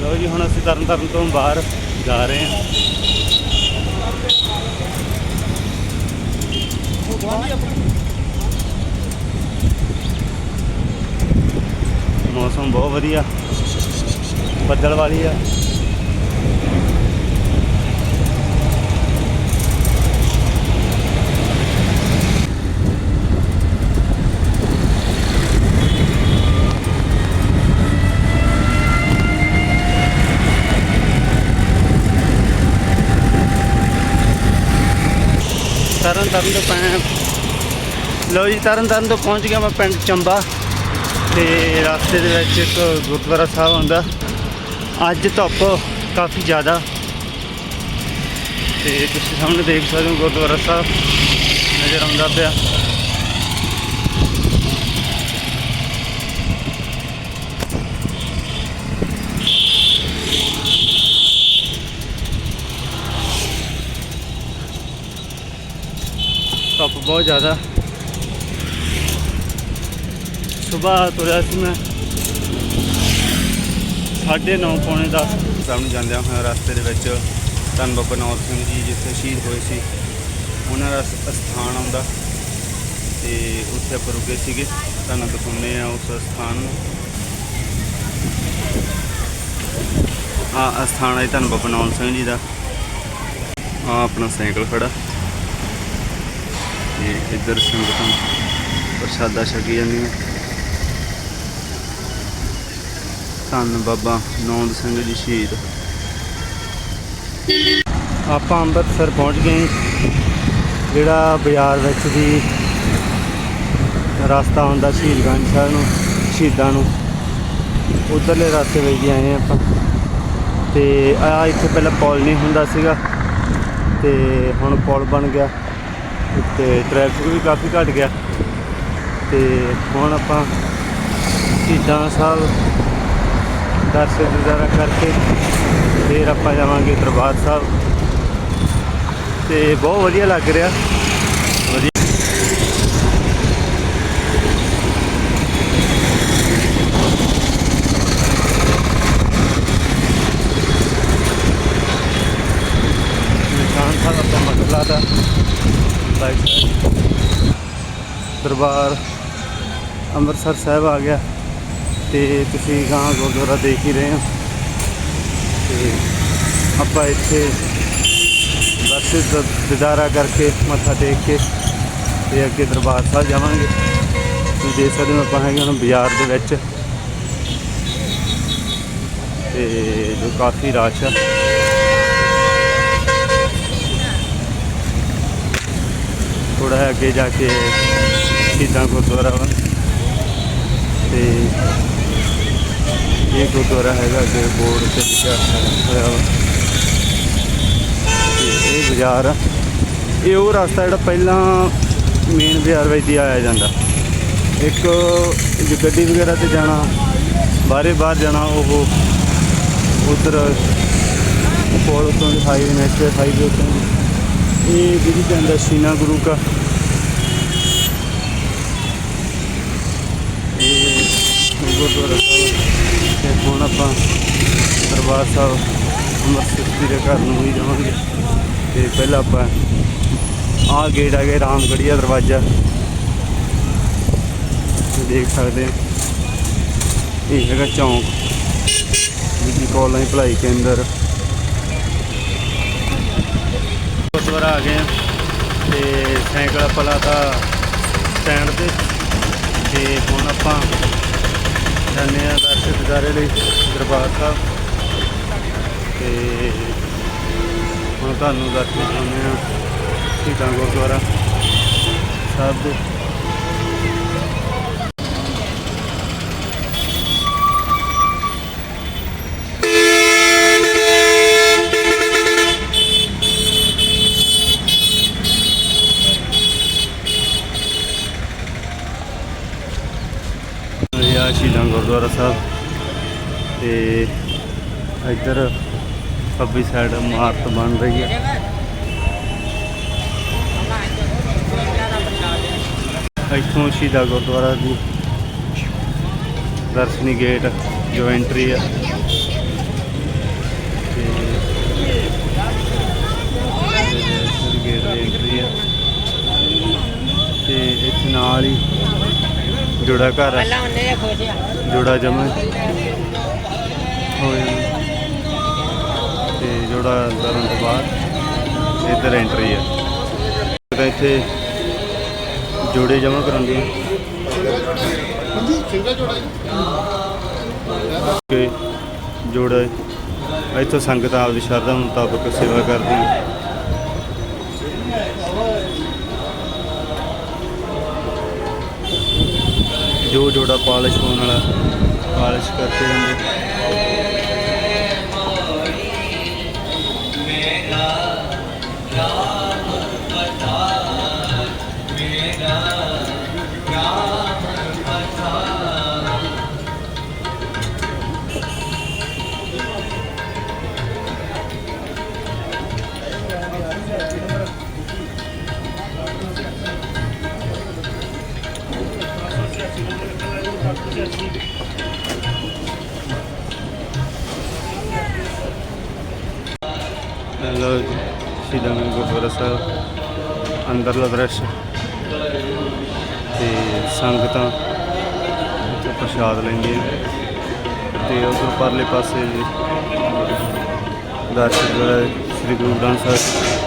ਲਓ ਜੀ, ਹੁਣ ਅਸੀਂ ਤਰਨ ਤਾਰਨ ਤੋਂ ਬਾਹਰ ਜਾ ਰਹੇ ਹਾਂ। ਮੌਸਮ ਬਹੁਤ ਵਧੀਆ। ਬੱਦਲ ਵਾਲੀ ਆ। ਤਰਨ ਤਾਰਨ ਤੋਂ ਪੈ ਲਓ ਜੀ, ਤਰਨ ਤਾਰਨ ਤੋਂ ਪਹੁੰਚ ਗਿਆ ਮੈਂ ਪਿੰਡ ਚੰਬਾ ਤੇ ਰਸਤੇ ਦੇ ਵਿੱਚ ਇੱਕ ਗੁਰਦੁਆਰਾ ਸਾਹਿਬ ਆਉਂਦਾ। ਅੱਜ ਧੁੱਪ ਕਾਫੀ ਜ਼ਿਆਦਾ। ਤੇ ਤੁਸੀਂ ਸਾਹਮਣੇ ਦੇਖ ਸਕਦੇ ਹੋ ਗੁਰਦੁਆਰਾ ਸਾਹਿਬ ਨਜ਼ਰ ਆਉਂਦਾ ਪਿਆ ਧੁੱਪ ਬਹੁਤ ਜ਼ਿਆਦਾ। ਸਵੇਰ ਤੁਰਿਆ ਸੀ ਮੈਂ। 9:30 ਪੌਣੇ 10 ਨੂੰ ਜਾਂਦਿਆਂ ਹੋਇਆ ਰਸਤੇ ਦੇ ਵਿੱਚ ਧੰਨ ਬਾਬਾ ਨੌਰ ਸਿੰਘ ਜੀ ਜਿੱਥੇ ਸ਼ਹੀਦ ਹੋਏ ਸੀ, ਉਹਨਾਂ ਦਾ ਸ- ਅਸਥਾਨ ਆਉਂਦਾ ਤੇ ਉੱਥੇ ਆਪਾਂ ਰੁਕੇ ਸੀਗੇ। ਤੁਹਾਨੂੰ ਦਿਖਾਉਂਦੇ ਆ ਉਸ ਸਥਾਨ ਨੂੰ। ਆ ਅਸਥਾਨ ਹੈ ਧੰਨ ਬਾਬਾ ਨੌਰ ਸਿੰਘ ਜੀ ਦਾ। ਆ ਆਪਣਾ ਸਾਈਕਲ ਖੜਾ ਤੇ ਇੱਧਰ ਸੰਗਤਾਂ ਪ੍ਰਸ਼ਾਦਾ ਛਕੀ ਜਾਂਦੀਆਂ। ਧੰਨ ਬਾਬਾ ਨੌਂਦ ਸਿੰਘ ਜੀ ਸ਼ਹੀਦ। ਆਪਾਂ ਅੰਮ੍ਰਿਤਸਰ ਪਹੁੰਚ ਗਏ। ਜਿਹੜਾ ਬਾਜ਼ਾਰ ਵਿੱਚ ਦੀ ਰਸਤਾ ਹੁੰਦਾ ਸ਼ਹੀਦਗੰਜ ਸਾਹਿਬ ਨੂੰ, ਸ਼ਹੀਦਾਂ ਨੂੰ, ਉਧਰਲੇ ਰਸਤੇ ਵਿੱਚ ਦੀ ਆਏ ਆਪਾਂ। ਤੇ ਆ ਇੱਥੇ ਪਹਿਲਾਂ ਪੁਲ ਨਹੀਂ ਹੁੰਦਾ ਸੀਗਾ। ਤੇ ਹੁਣ ਪੁਲ ਬਣ ਗਿਆ। ਤੇ ਟ੍ਰੈਫਿਕ ਵੀ ਕਾਫੀ ਘਟ ਗਿਆ। ਤੇ ਹੁਣ ਆਪਾਂ ਸ਼ਹੀਦਾਂ ਸਾਹਿਬ ਦਰਸ਼ਨ ਦਿਦਾਰਾ ਕਰਕੇ ਫਿਰ ਆਪਾਂ ਜਾਵਾਂਗੇ ਦਰਬਾਰ ਸਾਹਿਬ। ਤੇ ਬਹੁਤ ਵਧੀਆ ਲੱਗ ਰਿਹਾ ਵਧੀਆ ਨਿਸ਼ਾਨ ਲਾਤਾ। ਆਪਾਂ ਮਕਬਲਾ ਦਰਬਾਰ ਅੰਮ੍ਰਿਤਸਰ ਸਾਹਿਬ ਆ ਗਿਆ। ਤੇ ਤੁਸੀਂ ਗਾਂ ਗੁਰਦੁਆਰਾ ਦੇਖ ਹੀ ਰਹੇ ਹੋ। ਤੇ ਆਪਾਂ ਇੱਥੇ ਦਰਸ਼ਨ ਦਿਦਾਰਾ ਕਰਕੇ ਮੱਥਾ ਟੇਕ ਕੇ ਤੇ ਅੱਗੇ ਦਰਬਾਰ ਸਾਹਿਬ ਜਾਵਾਂਗੇ। ਤੁਸੀਂ ਦੇਖ ਸਕਦੇ ਹੋ ਆਪਾਂ ਹੈਗੇ ਹੁਣ ਬਾਜ਼ਾਰ ਦੇ ਵਿੱਚ। ਤੇ ਜੋ ਕਾਫੀ ਰਸ਼ ਆ। ਥੋੜਾ ਅੱਗੇ ਜਾ ਕੇ ਸ਼ਹੀਦਾਂ ਗੁਰਦੁਆਰਾ ਵਾ ਤੇ ਇਹ ਗੁਰਦੁਆਰਾ ਹੈਗਾ ਅੱਗੇ ਬੋਰਡ ਤੇ ਲਿਖਿਆ ਹੋਇਆ ਵਾ। ਤੇ ਇਹ ਬਾਜ਼ਾਰ ਆ। ਇਹ ਉਹ ਰਸਤਾ ਜਿਹੜਾ ਪਹਿਲਾਂ ਮੇਨ ਬਾਜ਼ਾਰ ਵਿੱਚ ਦੀ ਆਇਆ ਜਾਂਦਾ। ਇੱਕ ਗੱਡੀ ਵਗੈਰਾ ਤੇ ਜਾਣਾ, ਬਾਹਰੇ ਬਾਹਰ ਜਾਣਾ, ਉਹ ਉਧਰ ਕੋਲ ਉਤੋਂ ਦੀ ਹਾਈਵੇ ਨੈਸ਼ਨਲ ਹਾਈਵੇ ਉਤੋਂ ਦੀ ਇਹ ਜਿਹੜੀ ਜਾਂਦਾ ਸ਼ੀਨਾ ਗੁਰੂ ਕਾ। ਇਹ ਗੁਰਦੁਆਰਾ ਸਾਹਿਬ ਤੇ ਹੁਣ ਆਪਾਂ ਦਰਬਾਰ ਸਾਹਿਬ ਅੰਮ੍ਰਿਤਸਰ ਜੀ ਦੇ ਘਰ ਨੂੰ ਹੀ ਜਾਵਾਂਗੇ। ਤੇ ਪਹਿਲਾਂ ਆਪਾਂ ਆਹ ਗੇਟ ਆ ਗਿਆ ਰਾਮਗੜੀਆ ਦਰਵਾਜ਼ਾ। ਤੁਸੀਂ ਦੇਖ ਸਕਦੇ ਹੋ। ਇਹ ਹੈਗਾ ਚੌਂਕ ਜੀ ਕਾਲਜ ਗੁਰਦੁਆਰਾ ਆ ਗਏ ਆ ਤੇ ਸਾਈਕਲ ਆਪਾਂ ਲਾਤਾ ਸਟੈਂਡ ਤੇ ਤੇ ਹੁਣ ਆਪਾਂ ਜਾਂਦੇ ਆ ਦਰਸ਼ਨ ਦਿਦਾਰੇ ਲਈ ਦਰਬਾਰ ਸਾਹਿਬ। ਤੇ ਹੁਣ ਤੁਹਾਨੂੰ ਦਰਸ਼ਨ ਕਰਾਉਂਦੇ ਆ ਸ਼ਹੀਦਾਂ ਗੁਰਦੁਆਰਾ ਸਾਹਿਬ ਦੇ। ਗੁਰਦੁਆਰਾ ਸਾਹਿਬ ਤੇ ਇੱਧਰ ਪੱਬੀ ਸਾਈਡ ਇਮਾਰਤ ਬਣ ਰਹੀ ਹੈ। ਇੱਥੋਂ ਸ਼ੀਦਾ ਗੁਰਦੁਆਰਾ ਦੀ ਦਰਸ਼ਨੀ ਗੇਟ, ਜੋ ਐਂਟਰੀ ਹੈ ਗੇਟ ਦੀ ਐਂਟਰੀ ਹੈ ਤੇ ਇੱਥੇ ਨਾਲ ਹੀ ਜੋੜਾ ਘਰ ਹੈ ਪਹਿਲਾਂ ਉਹਨੇ ਖੁਸ਼ ਆ ਜੋੜਾ ਜਮਾ। ਹੋਏ ਤੇ ਜੋੜਾ ਕਰਨ ਤੋਂ ਬਾਅਦ ਇੱਧਰ ਐਂਟਰੀ ਹੈ ਤਾਂ ਇੱਥੇ ਜੋੜੇ ਜਮਾ ਕਰਾਉਂਦੇ ਆ। ਕਿ ਜੋੜਾ ਇੱਥੋਂ ਸੰਗਤ ਆਪਦੀ ਸ਼ਰਧਾ ਮੁਤਾਬਕ ਸੇਵਾ ਕਰਦੀ ਹੈ ਜੋ ਜੋੜਾ ਪਾਲਿਸ਼ ਹੋਣ ਵਾਲਾ ਪਾਲਿਸ਼ ਕਰਕੇ ਜਾਂਦੇ ਲੋ ਜੀ ਸ਼ਹੀਦਾਂ ਦੇ ਗੁਰਦੁਆਰਾ ਸਾਹਿਬ, ਅੰਦਰਲਾ ਦ੍ਰਿਸ਼। ਤੇ ਸੰਗਤਾਂ ਇੱਥੇ ਪ੍ਰਸ਼ਾਦ ਲੈਂਦੀਆਂ ਤੇ ਉਧਰ ਪਰਲੇ ਪਾਸੇ ਜੀ, ਦਰਸ਼ਨ ਸ੍ਰੀ ਗੁਰੂ ਗ੍ਰੰਥ ਸਾਹਿਬ।